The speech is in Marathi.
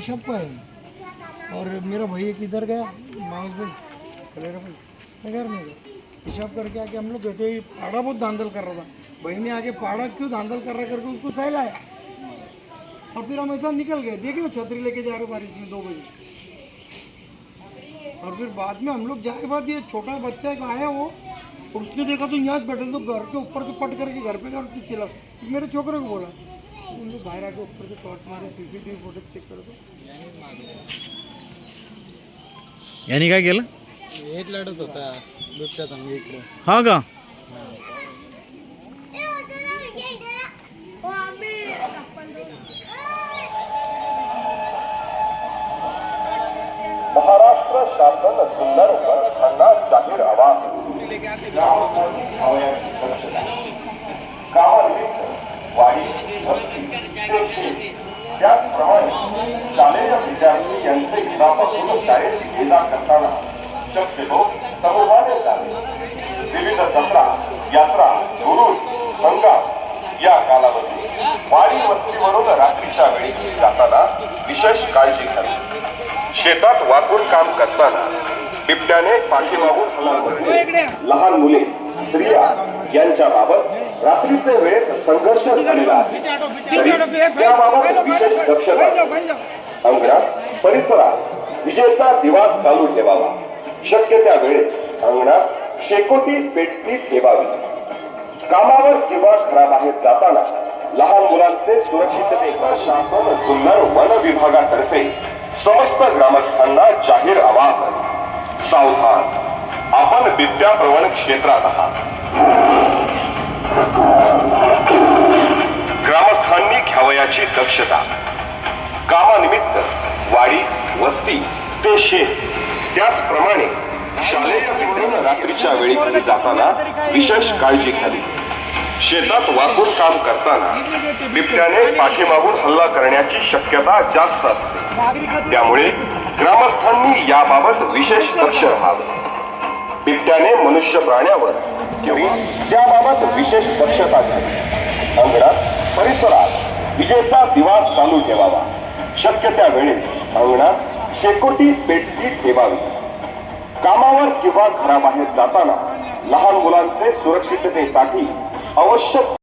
पेशाब का है और मेरा भाई एक इधर गया माउस भाई, कलेरा भाई, मैं घर में गया। पेशाब करके आके हम लोग कहते पाड़ा बहुत धांधल कर रहा था। भाई ने आके पाड़ा क्यों धांधल कर रहा करके उसको सहलाया। और फिर हम ऐसा निकल गए। देखे छतरी लेके जा रहे बारिश में दो बजे। और फिर बाद में हम लोग जाए बाद ये छोटा बच्चा एक आया वो, उसने देखा तो यहाँ बैठे तो घर के ऊपर से पट करके घर पे घर चिल्ला मेरे छोकरे को बोला आके ऊपर से टॉर्च मारे सीसीटीवी फुटेज चेक कर दो यांनी काय केलं? हेच लढत होता मी इकडे. हा का? महाराष्ट्र शासन सुंदर जाहीर आवाहन विद्यार्थी यांचे घरापासून शाळेत ये जा करताना शक्यतो जावे विविध जत्रा यात्रा गुरुज हंगाम या कालावधीत वाडी वस्तीवरून रात्रीच्या वेळी जाताना विशेष काळजी घ्यावी शेतात वाकून काम करताना बिबट्याने पाठीमागून हल्ला करणे लहान मुले स्त्रिया यांच्या बाबत रात्रीचे वेळेत संघर्ष झालेला आहे. त्याबाबत विशेष दक्षता अंगणात परिसरात विजेचा दिवा चालू ठेवावा. शक्य त्या वेळेत अंगणात शेकोटी पेटती ठेवावी. कामावर किंवा घराबाहेर जाताना लहान मुलांचे सुरक्षिततेचा शासन जुन्नर वन विभागातर्फे समस्त ग्रामस्थांना जाहीर आवाहन. सावधान. आपण विद्याप्रवण क्षेत्रात आहात. ग्रामस्थांनी घ्यावयाची दक्षता. कामानिमित्त वाडी वस्ती ते शेत त्याचप्रमाणे शालेय विद्यार्थी रात्रीच्या वेळी घरी जाताना विशेष काळजी घ्यावी. शेतात वाकून काम करताना बिबट्याने पाठीमागून हल्ला करण्याची शक्यता जास्त असते. त्यामुळे ग्रामस्थांनी याबाबत विशेष लक्ष राहावं. बिबट्याने मनुष्य प्राण्यावर किंवा त्याबाबत विशेष दक्षता घ्यावी. अंगणात परिसरात विजेचा दिवा चालू ठेवावा. शक्य त्या वेळेस अंगणात शेकोटी पेटती ठेवावी. कामावर किंवा घराबाहेर जाताना लहान मुलांचे सुरक्षिततेसाठी आवश्यक